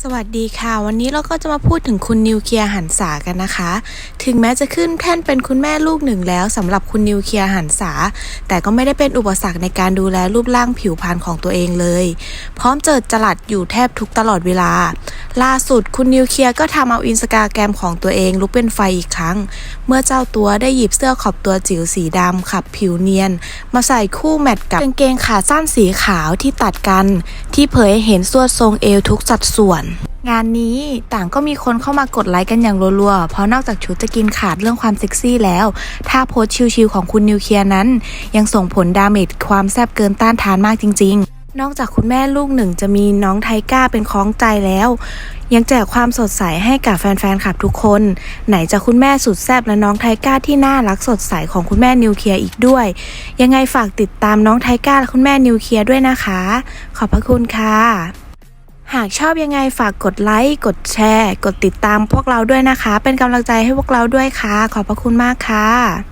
สวัสดีค่ะ วันนี้เราก็จะมาพูดถึงคุณนิวเคลียร์หันษากันนะคะ ถึงแม้จะขึ้นแท่นเป็นคุณแม่ลูกหนึ่งแล้วสำหรับคุณนิวเคลียร์หันษา แต่ก็ไม่ได้เป็นอุปสรรคในการดูแลรูปร่างผิวพรรณของตัวเองเลย พร้อมเจิดจลัดอยู่แทบทุกตลอดเวลา ล่าสุดคุณนิวเคลียร์ก็ทำเอาอินสตาแกรมของตัวเองลุกเป็นไฟอีกครั้ง เมื่อเจ้าตัวได้หยิบเสื้อขอบตัวจิ๋วสีดำขับผิวเนียน มาใส่คู่แมทกับกางเกงขาสั้นสีขาวที่ตัดกัน ที่เผยเห็นส่วดทรงเอวทุกสัดส่วน งานนี้ต่างก็มีคนเข้ามากดไลค์กันอย่างรัวๆ เพราะนอกจากชุดจะกินขาดเรื่องความเซ็กซี่แล้วถ้าโพสชิลๆของคุณนิวเคลียร์นั้น ยังส่งผลดาเมจความแซบเกินต้านทานมากจริง ๆ นอกจากคุณแม่ลูกหนึ่งจะมีน้องไทก้าเป็นคล้องใจแล้ว ยังแจกความสดใสให้กับแฟนๆคลับทุกคน ไหนจะคุณแม่สุดแซบและน้องไทก้าที่น่ารักสดใสของคุณแม่นิวเคลียร์อีกด้วย ยังไงฝากติดตามน้องไทก้าและคุณแม่นิวเคลียร์ด้วยนะคะ ขอบพระคุณค่ะ หากชอบยังไงฝากกดไลค์กดแชร์ กดติดตามพวกเราด้วยนะคะ เป็นกำลังใจให้พวกเราด้วยค่ะ ขอบพระคุณมากค่ะ